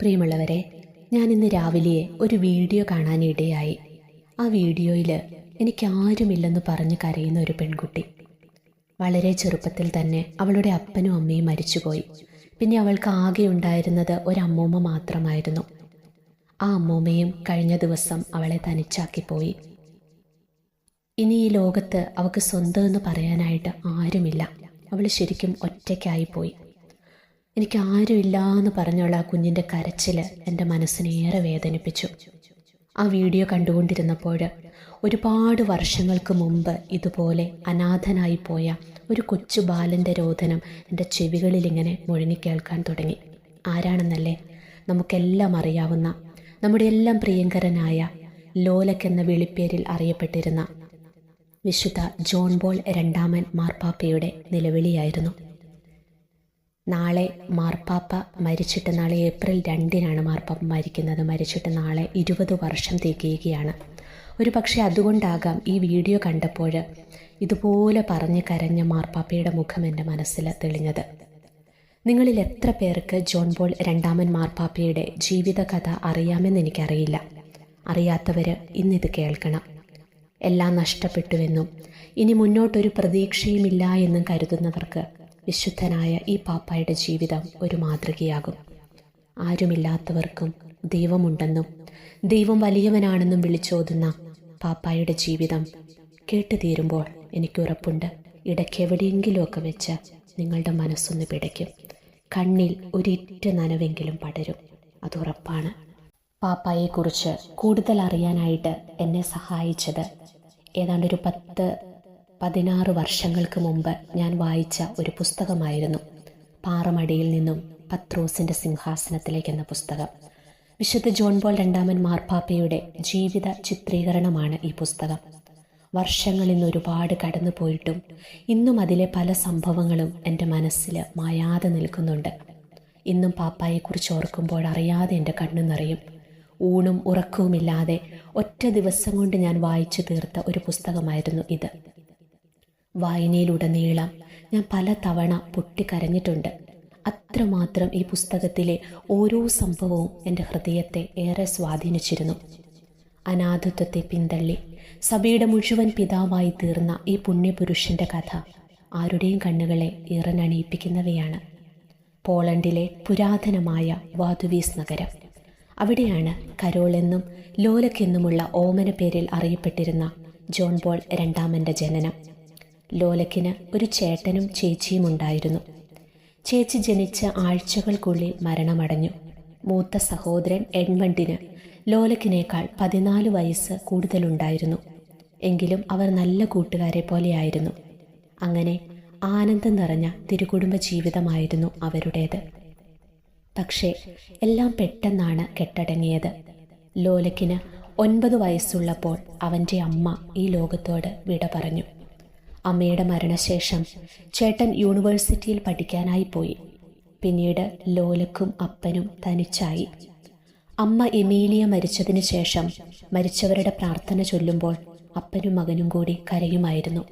പ്രിയമുള്ളവരെ ഞാൻ ഇന്ന് രാവിലെ ഒരു വീഡിയോ കാണാനിടയായി. ആ വീഡിയോയിൽ എനിക്ക് ആരുമില്ലെന്ന് പറഞ്ഞ് കരയുന്ന ഒരു പെൺകുട്ടി. വളരെ ചെറുപ്പത്തിൽ തന്നെ അവളുടെ അപ്പനും അമ്മയും മരിച്ചുപോയി. പിന്നെ അവൾക്ക് ആകെ ഉണ്ടായിരുന്നത് ഒരമ്മൂമ്മ മാത്രമായിരുന്നു. ആ അമ്മൂമ്മയും കഴിഞ്ഞ ദിവസം അവളെ തനിച്ചാക്കിപ്പോയി. ഇനി ഈ ലോകത്ത് അവൾക്ക് സ്വന്തം എന്ന് പറയാനായിട്ട് ആരുമില്ല. അവൾ ശരിക്കും ഒറ്റയ്ക്കായിപ്പോയി. എനിക്ക് ആരുമില്ല എന്ന് പറഞ്ഞുള്ള ആ കുഞ്ഞിന്റെ കരച്ചിൽ എന്റെ മനസ്സിനേറെ വേദനിപ്പിച്ചു. ആ വീഡിയോ കണ്ടുകൊണ്ടിരുന്നപ്പോൾ ഒരുപാട് വർഷങ്ങൾക്ക് മുമ്പ് ഇതുപോലെ അനാഥനായി പോയ ഒരു കൊച്ചു ബാലന്റെ രോധനം എന്റെ ചെവികളിൽ ഇങ്ങനെ മുഴങ്ങിക്കേൾക്കാൻ തുടങ്ങി. ആരാണെന്നല്ലേ? നമുക്കെല്ലാം അറിയാവുന്ന നമ്മുടെ എല്ലാം പ്രിയങ്കരനായ ലോലക് എന്ന വിളിപ്പേരിൽ അറിയപ്പെട്ടിരുന്ന വിശുദ്ധ ജോൺ ബോൾ രണ്ടാമൻ മാർപ്പാപ്പയുടെ നിലവിളിയായിരുന്നു. നാളെ മാർപ്പാപ്പ മരിച്ചിട്ട് നാളെ ഏപ്രിൽ രണ്ടിനാണ് മാർപ്പാപ്പ മരിക്കുന്നത്. മരിച്ചിട്ട് നാളെ ഇരുപത് വർഷം തികയുകയാണ്. ഒരു പക്ഷേ അതുകൊണ്ടാകാം ഈ വീഡിയോ കണ്ടപ്പോൾ ഇതുപോലെ പറഞ്ഞ് കരഞ്ഞ മാർപ്പാപ്പയുടെ മുഖം എന്റെ മനസ്സിൽ തെളിഞ്ഞത്. നിങ്ങളിൽ എത്ര പേർക്ക് ജോൺ ബോൾ രണ്ടാമൻ മാർപ്പാപ്പയുടെ ജീവിതകഥ അറിയാമെന്ന് എനിക്കറിയില്ല. അറിയാത്തവർ ഇന്നിത് കേൾക്കണം. എല്ലാം നഷ്ടപ്പെട്ടുവെന്നും ഇനി മുന്നോട്ടൊരു പ്രതീക്ഷയുമില്ല എന്നും കരുതുന്നവർക്ക് വിശുദ്ധനായ ഈ പാപ്പായുടെ ജീവിതം ഒരു മാതൃകയാകും. ആരുമില്ലാത്തവർക്കും ദൈവമുണ്ടെന്നും ദൈവം വലിയവനാണെന്നും വിളിച്ചോതുന്ന പാപ്പായുടെ ജീവിതം കേട്ടു തീരുമ്പോൾ എനിക്ക് ഉറപ്പുണ്ട്. ഇടയ്ക്ക് എവിടെയെങ്കിലുമൊക്കെ വെച്ച് നിങ്ങളുടെ മനസ്സൊന്ന് പിടയ്ക്കും. കണ്ണിൽ ഒരിറ്റ നനവെങ്കിലും പടരും. അത് ഉറപ്പാണ്. പാപ്പായെക്കുറിച്ച് കൂടുതൽ അറിയാനായിട്ട് എന്നെ സഹായിച്ചത് ഏതാണ്ട് ഒരു പത്ത് പതിനാറ് വർഷങ്ങൾക്ക് മുമ്പ് ഞാൻ വായിച്ച ഒരു പുസ്തകമായിരുന്നു. പാറമടിയിൽ നിന്നും പത്രോസിന്റെ സിംഹാസനത്തിലേക്ക് എന്ന പുസ്തകം. വിശുദ്ധ ജോൺ പോൾ രണ്ടാമൻ മാർപ്പാപ്പയുടെ ജീവിത ചിത്രീകരണമാണ് ഈ പുസ്തകം. വർഷങ്ങൾ ഇന്ന് ഒരുപാട് കടന്നു പോയിട്ടും ഇന്നും അതിലെ പല സംഭവങ്ങളും എന്റെ മനസ്സിൽ മായാതെ നിൽക്കുന്നുണ്ട്. ഇന്നും പാപ്പായെക്കുറിച്ച് ഓർക്കുമ്പോൾ അറിയാതെ എന്റെ കണ്ണു നിറയും. ഊണും ഉറക്കവുമില്ലാതെ ഒറ്റ ദിവസം കൊണ്ട് ഞാൻ വായിച്ചു തീർത്ത ഒരു പുസ്തകമായിരുന്നു ഇത്. വായനയിലുടനീളം ഞാൻ പല തവണ പൊട്ടിക്കരഞ്ഞിട്ടുണ്ട് അത്രമാത്രം ഈ പുസ്തകത്തിലെ ഓരോ സംഭവവും എന്റെ ഹൃദയത്തെ ഏറെ സ്വാധീനിച്ചിരുന്നു. അനാഥത്വത്തെ പിന്തള്ളി സഭയുടെ മുഴുവൻ പിതാവായി തീർന്ന ഈ പുണ്യപുരുഷന്റെ കഥ ആരുടെയും കണ്ണുകളെ ഇറനണിയിപ്പിക്കുന്നവയാണ് പോളണ്ടിലെ പുരാതനമായ വാതുവീസ് നഗരം. അവിടെയാണ് കരോൾ എന്നും ലോലക്കെന്നുമുള്ള ഓമന പേരിൽ അറിയപ്പെട്ടിരുന്ന ജോൺ പോൾ രണ്ടാമന്റെ ജനനം. ലോലക്കിന് ഒരു ചേട്ടനും ചേച്ചിയും ഉണ്ടായിരുന്നു. ചേച്ചി ജനിച്ച ആഴ്ചകൾക്കുള്ളിൽ മരണമടഞ്ഞു. മൂത്ത സഹോദരൻ എഡ്മണ്ടിന് ലോലക്കിനേക്കാൾ പതിനാല് വയസ്സ് കൂടുതലുണ്ടായിരുന്നു. എങ്കിലും അവർ നല്ല കൂട്ടുകാരെ പോലെയായിരുന്നു. അങ്ങനെ ആനന്ദം നിറഞ്ഞ തിരുകുടുംബ ജീവിതമായിരുന്നു അവരുടേത്. പക്ഷേ എല്ലാം പെട്ടെന്നാണ് കെട്ടടങ്ങിയത്. ലോലക്കിന് ഒൻപത് വയസ്സുള്ളപ്പോൾ അവന്റെ അമ്മ ഈ ലോകത്തോട് വിട പറഞ്ഞു. അമ്മയുടെ മരണശേഷം ചേട്ടൻ യൂണിവേഴ്സിറ്റിയിൽ പഠിക്കാനായി പോയി. പിന്നീട് ലോലക്കും അപ്പനും തനിച്ചായി. അമ്മ എമീലിയ മരിച്ചതിന് ശേഷം മരിച്ചവരുടെ പ്രാർത്ഥന ചൊല്ലുമ്പോൾ അപ്പനും മകനും കൂടി കരയുമായിരുന്നു.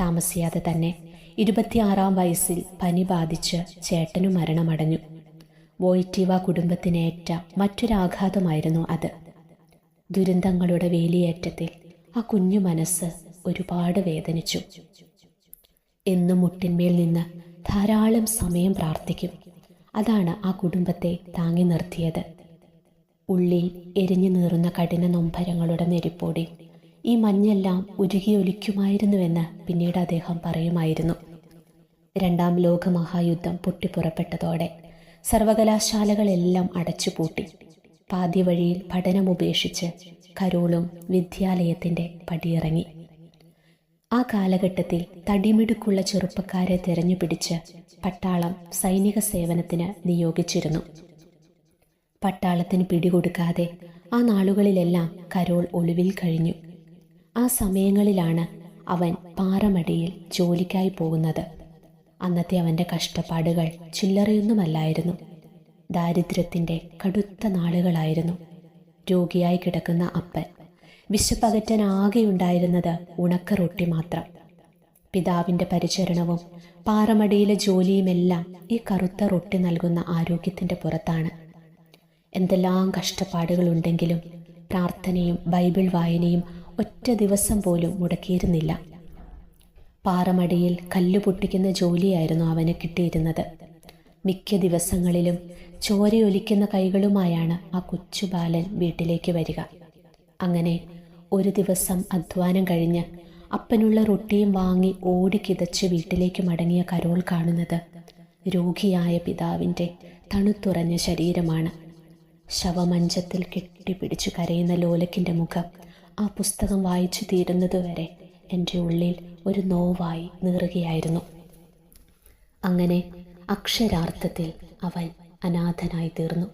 താമസിയാതെ തന്നെ ഇരുപത്തിയാറാം വയസ്സിൽ പനി ബാധിച്ച് ചേട്ടനും മരണമടഞ്ഞു. വോയിറ്റീവ കുടുംബത്തിനേറ്റ മറ്റൊരാഘാതമായിരുന്നു അത്. ദുരന്തങ്ങളുടെ വേലിയേറ്റത്തിൽ ആ കുഞ്ഞു മനസ്സ് ഒരുപാട് വേദനിച്ചു. എന്നും മുട്ടിന്മേൽ നിന്ന് ധാരാളം സമയം പ്രാർത്ഥിക്കും. അതാണ് ആ കുടുംബത്തെ താങ്ങി നിർത്തിയത്. ഉള്ളിൽ എരിഞ്ഞു നീറുന്ന കഠിന നൊമ്പരങ്ങളുടെ നെരിപ്പോടി. ഈ മഞ്ഞെല്ലാം ഉരുകിയൊലിക്കുമായിരുന്നുവെന്ന് പിന്നീട് അദ്ദേഹം പറയുമായിരുന്നു. രണ്ടാം ലോകമഹായുദ്ധം പൊട്ടിപ്പുറപ്പെട്ടതോടെ സർവകലാശാലകളെല്ലാം അടച്ചുപൂട്ടി. പാതിവഴിയിൽ പഠനം ഉപേക്ഷിച്ച് കരോളും വിദ്യാലയത്തിന്റെ പടിയിറങ്ങി. ആ കാലഘട്ടത്തിൽ തടിമിടുക്കുള്ള ചെറുപ്പക്കാരെ തിരഞ്ഞുപിടിച്ച് പട്ടാളം സൈനിക സേവനത്തിന് നിയോഗിച്ചിരുന്നു. പട്ടാളത്തിന് പിടികൊടുക്കാതെ ആ നാളുകളിലെല്ലാം കരോൾ ഒളിവിൽ കഴിഞ്ഞു. ആ സമയങ്ങളിലാണ് അവൻ പാറമടിയിൽ ജോലിക്കായി പോകുന്നത്. അന്നത്തെ അവന്റെ കഷ്ടപ്പാടുകൾ ചില്ലറയൊന്നുമല്ലായിരുന്നു. ദാരിദ്ര്യത്തിന്റെ കടുത്ത നാളുകളായിരുന്നു. രോഗിയായി കിടക്കുന്ന അപ്പൻ വിശപ്പകറ്റാൻ ആകെയുണ്ടായിരുന്നത് ഉണക്ക റൊട്ടി മാത്രം. പിതാവിന്റെ പരിചരണവും പാറമടിയിലെ ജോലിയുമെല്ലാം ഈ കറുത്ത റൊട്ടി നൽകുന്ന ആരോഗ്യത്തിന്റെ പുറത്താണ്. എന്തെല്ലാം കഷ്ടപ്പാടുകളുണ്ടെങ്കിലും പ്രാർത്ഥനയും ബൈബിൾ വായനയും ഒറ്റ ദിവസം പോലും മുടക്കിയിരുന്നില്ല. പാറമടിയിൽ കല്ല് പൊട്ടിക്കുന്ന ജോലിയായിരുന്നു അവന് കിട്ടിയിരുന്നത്. മിക്ക ദിവസങ്ങളിലും ചോരയൊലിക്കുന്ന കൈകളുമായാണ് ആ കൊച്ചു ബാലൻ വീട്ടിലേക്ക് വരിക. അങ്ങനെ ഒരു ദിവസം അധ്വാനം കഴിഞ്ഞ് അപ്പനുള്ള റൊട്ടിയും വാങ്ങി ഓടിക്കിതച്ച് വീട്ടിലേക്ക് മടങ്ങിയ കരോൾ കാണുന്നത് രോഗിയായ പിതാവിന്റെ തണുത്തുറഞ്ഞ ശരീരമാണ്. ശവമഞ്ചത്തിൽ കെട്ടിപ്പിടിച്ചു കരയുന്ന ലോലക്കിന്റെ മുഖം ആ പുസ്തകം വായിച്ചു തീരുന്നതുവരെ എന്റെ ഉള്ളിൽ ഒരു നോവായി നീറുകയായിരുന്നു. അങ്ങനെ അക്ഷരാർത്ഥത്തിൽ അവൻ അനാഥനായി തീർന്നു.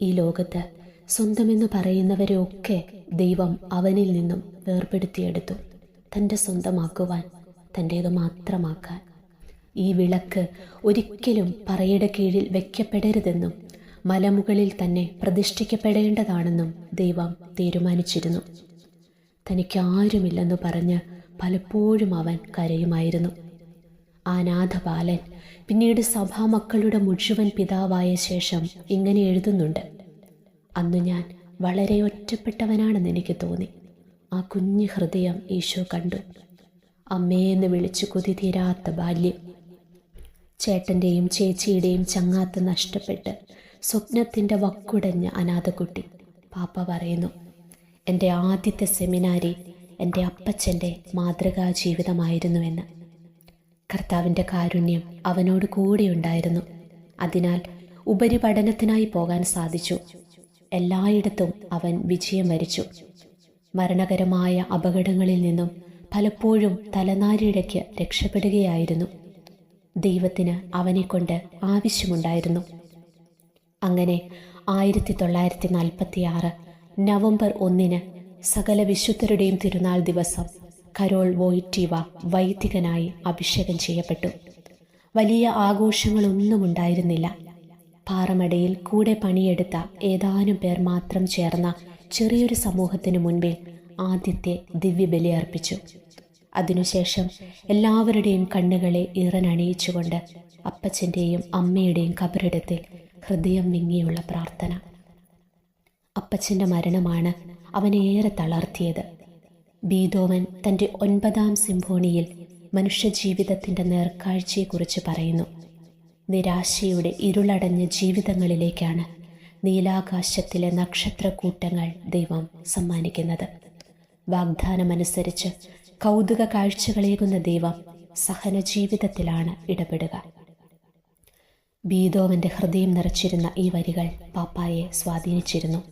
ഈ ലോകത്ത് സ്വന്തമെന്ന് പറയുന്നവരെയൊക്കെ ദൈവം അവനിൽ നിന്നും വേർപെടുത്തിയെടുത്തു. തന്റെ സ്വന്തമാക്കുവാൻ തന്റേത് മാത്രമാക്കാൻ. ഈ വിളക്ക് ഒരിക്കലും പറയുടെ കീഴിൽ വയ്ക്കപ്പെടരുതെന്നും മലമുകളിൽ തന്നെ പ്രതിഷ്ഠിക്കപ്പെടേണ്ടതാണെന്നും ദൈവം തീരുമാനിച്ചിരുന്നു. തനിക്ക് ആരുമില്ലെന്ന് പറഞ്ഞ് പലപ്പോഴും അവൻ കരയുമായിരുന്നു. ആ പിന്നീട് സഭാമക്കളുടെ മുഴുവൻ പിതാവായ ശേഷം ഇങ്ങനെ എഴുതുന്നുണ്ട്. അന്ന് ഞാൻ വളരെ ഒറ്റപ്പെട്ടവനാണെന്ന് എനിക്ക് തോന്നി. ആ കുഞ്ഞു ഹൃദയം ഈശോ കണ്ടു. അമ്മയെന്ന് വിളിച്ചു കൊതി തീരാത്ത ബാല്യം. ചേട്ടന്റെയും ചേച്ചിയുടെയും ചങ്ങാത്ത് നഷ്ടപ്പെട്ട് സ്വപ്നത്തിന്റെ വക്കുടഞ്ഞ അനാഥക്കുട്ടി. പാപ്പ പറയുന്നു എന്റെ ആദ്യത്തെ സെമിനാരി എന്റെ അപ്പച്ചന്റെ മാതൃകാ ജീവിതമായിരുന്നുവെന്ന് കർത്താവിന്റെ കാരുണ്യം അവനോട് കൂടെയുണ്ടായിരുന്നു. അതിനാൽ ഉപരിപഠനത്തിനായി പോകാൻ സാധിച്ചു. എല്ലായിടത്തും അവൻ വിജയം വരിച്ചു. മരണകരമായ അപകടങ്ങളിൽ നിന്നും പലപ്പോഴും തലനാരിഴയ്ക്ക് രക്ഷപ്പെടുകയായിരുന്നു. ദൈവത്തിന് അവനെക്കൊണ്ട് ആവശ്യമുണ്ടായിരുന്നു. അങ്ങനെ ആയിരത്തി തൊള്ളായിരത്തി നാൽപ്പത്തി ആറ് നവംബർ ഒന്നിന് സകല വിശുദ്ധരുടെയും തിരുനാൾ ദിവസം കരോൾ വോയിറ്റീവ വൈദികനായി അഭിഷേകം ചെയ്യപ്പെട്ടു. വലിയ ആഘോഷങ്ങളൊന്നും ഉണ്ടായിരുന്നില്ല പാറമടയിൽ കൂടെ പണിയെടുത്ത ഏതാനും പേർ മാത്രം ചേർന്ന ചെറിയൊരു സമൂഹത്തിനു മുൻപിൽ ആദ്യത്തെ ദിവ്യബലി അർപ്പിച്ചു അതിനുശേഷം എല്ലാവരുടെയും കണ്ണുകളെ ഇറനണിയിച്ചുകൊണ്ട് അപ്പച്ചന്റെയും അമ്മയുടെയും കബറിടത്തിൽ ഹൃദയം വിങ്ങിയുള്ള പ്രാർത്ഥന. അപ്പച്ചന്റെ മരണമാണ് അവനെ ഏറെ തളർത്തിയത്. ബീതോവൻ തന്റെ ഒൻപതാം സിംഫോണിയിൽ മനുഷ്യജീവിതത്തിന്റെ നേർക്കാഴ്ചയെക്കുറിച്ച് പറയുന്നു. നിരാശയുടെ ഇരുളടഞ്ഞ ജീവിതങ്ങളിലേക്കാണ് നീലാകാശത്തിലെ നക്ഷത്രക്കൂട്ടങ്ങൾ ദൈവം സമ്മാനിക്കുന്നത്. വാഗ്ദാനമനുസരിച്ച് കൗതുക കാഴ്ചകളേകുന്ന ദൈവം സഹന ജീവിതത്തിലാണ് ഇടപെടുക. ബീതോവന്റെ ഹൃദയം നിറച്ചിരുന്ന ഈ വരികൾ പാപ്പായെ സ്വാധീനിച്ചിരുന്നു.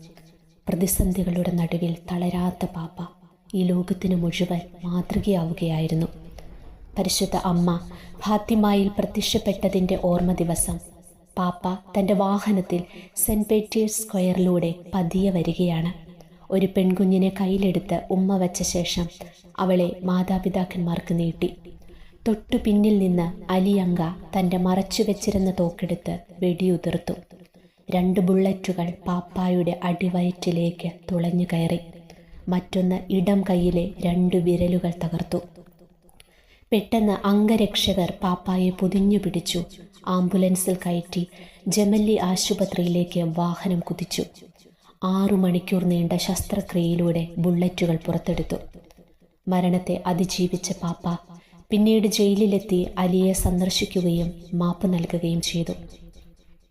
പ്രതിസന്ധികളുടെ നടുവിൽ തളരാത്ത പാപ്പ ഈ ലോകത്തിന് മുഴുവൻ മാതൃകയാവുകയായിരുന്നു. പരിശുദ്ധ അമ്മ ഫാത്തിമായിൽ പ്രത്യക്ഷപ്പെട്ടതിന്റെ ഓർമ്മ ദിവസം. പാപ്പ തന്റെ വാഹനത്തിൽ സെന്റ് പേറ്റേഴ്സ് സ്ക്വയറിലൂടെ പതിയെ വരികയാണ്. ഒരു പെൺകുഞ്ഞിനെ കയ്യിലെടുത്ത് ഉമ്മ വച്ച ശേഷം അവളെ മാതാപിതാക്കന്മാർക്ക് നീട്ടി. തൊട്ടു പിന്നിൽ നിന്ന് അലിയങ്ക തന്റെ മറച്ചു വെച്ചിരുന്ന തോക്കെടുത്ത് വെടിയുതിർത്തു. രണ്ട് ബുള്ളറ്റുകൾ പാപ്പായുടെ അടിവയറ്റിലേക്ക് തുളഞ്ഞു കയറി മറ്റൊന്ന് ഇടം കയ്യിലെ രണ്ട് വിരലുകൾ തകർത്തു. പെട്ടെന്ന് അംഗരക്ഷകർ പാപ്പായെ പൊതിഞ്ഞു പിടിച്ചു. ആംബുലൻസിൽ കയറ്റി ജമല്ലി ആശുപത്രിയിലേക്ക് വാഹനം കുതിച്ചു. ആറു മണിക്കൂർ നീണ്ട ശസ്ത്രക്രിയയിലൂടെ ബുള്ളറ്റുകൾ പുറത്തെടുത്തു. മരണത്തെ അതിജീവിച്ച പാപ്പ പിന്നീട് ജയിലിലെത്തി അലിയെ സന്ദർശിക്കുകയും മാപ്പ് നൽകുകയും ചെയ്തു.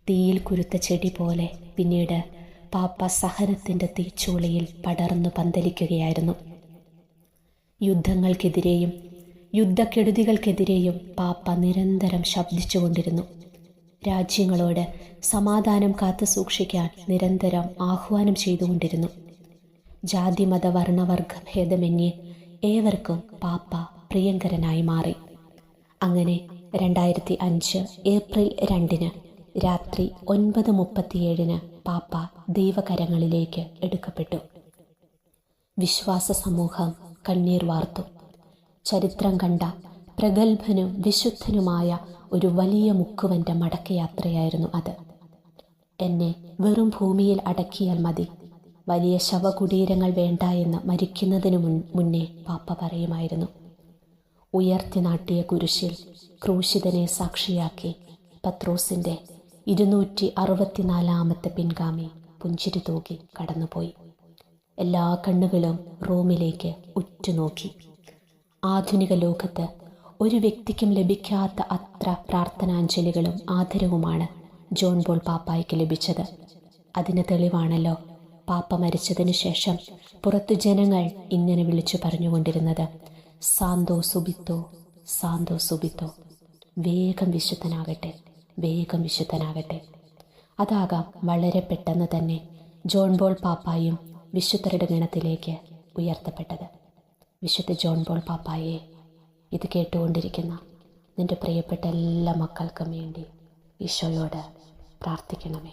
തീയിൽ കുരുത്ത ചെടി പോലെ പിന്നീട് പാപ്പ സഹനത്തിന്റെ തീച്ചുളിയിൽ പടർന്നു പന്തലിക്കുകയായിരുന്നു. യുദ്ധങ്ങൾക്കെതിരെയും യുദ്ധക്കെടുതികൾക്കെതിരെയും പാപ്പ നിരന്തരം ശബ്ദിച്ചുകൊണ്ടിരുന്നു. രാജ്യങ്ങളോട് സമാധാനം കാത്തു സൂക്ഷിക്കാൻ നിരന്തരം ആഹ്വാനം ചെയ്തുകൊണ്ടിരുന്നു. ജാതിമത വർണവർഗ ഭേദമന്യേ ഏവർക്കും പാപ്പ പ്രിയങ്കരനായി മാറി. അങ്ങനെ രണ്ടായിരത്തി അഞ്ച് ഏപ്രിൽ രണ്ടിന് രാത്രി ഒൻപത് മുപ്പത്തിയേഴിന് പാപ്പ ദൈവകരങ്ങളിലേക്ക് എടുക്കപ്പെട്ടു. വിശ്വാസ സമൂഹം കണ്ണീർ വാർത്തു. ചരിത്രം കണ്ട പ്രഗത്ഭനും വിശുദ്ധനുമായ ഒരു വലിയ മുക്കുവന്റെ മടക്കയാത്രയായിരുന്നു അത്. എന്നെ വെറും ഭൂമിയിൽ അടക്കിയാൽ മതി. വലിയ ശവകുടീരങ്ങൾ വേണ്ട എന്ന് മരിക്കുന്നതിനു മുൻ മുന്നേ പാപ്പ പറയുമായിരുന്നു. ഉയർത്തി നാട്ടിയ കുരിശിൽ ക്രൂശിതനെ സാക്ഷിയാക്കി പത്രോസിന്റെ ഇരുന്നൂറ്റി അറുപത്തിനാലാമത്തെ പിൻഗാമി പുഞ്ചിരി തൂക്കി കടന്നുപോയി. എല്ലാ കണ്ണുകളും റോമിലേക്ക് ഉറ്റുനോക്കി. ആധുനിക ലോകത്ത് ഒരു വ്യക്തിക്കും ലഭിക്കാത്ത അത്ര പ്രാർത്ഥനാഞ്ജലികളും ആദരവുമാണ് ജോൺ ബോൾ പാപ്പായ്ക്ക് ലഭിച്ചത്. അതിന് തെളിവാണല്ലോ പാപ്പ മരിച്ചതിനു ശേഷം പുറത്തു ജനങ്ങൾ ഇങ്ങനെ വിളിച്ചു പറഞ്ഞുകൊണ്ടിരുന്നത് സാന്തോ സുബിത്തോ സാന്തോ സുബിത്തോ വേഗം വിശുദ്ധനാകട്ടെ വേഗം വിശുദ്ധനാകട്ടെ. അതാകാം വളരെ പെട്ടെന്ന് തന്നെ ജോൺ ബോൾ പാപ്പായും വിശുദ്ധരുടെ ഗണത്തിലേക്ക് ഉയർത്തപ്പെട്ടത്. വിശുദ്ധ ജോൺ പോൾ പാപ്പായെ ഇത് കേട്ടുകൊണ്ടിരിക്കുന്ന നിന്റെ പ്രിയപ്പെട്ട എല്ലാ മക്കൾക്കും വേണ്ടി ഈശോയോട് പ്രാർത്ഥിക്കണമേ.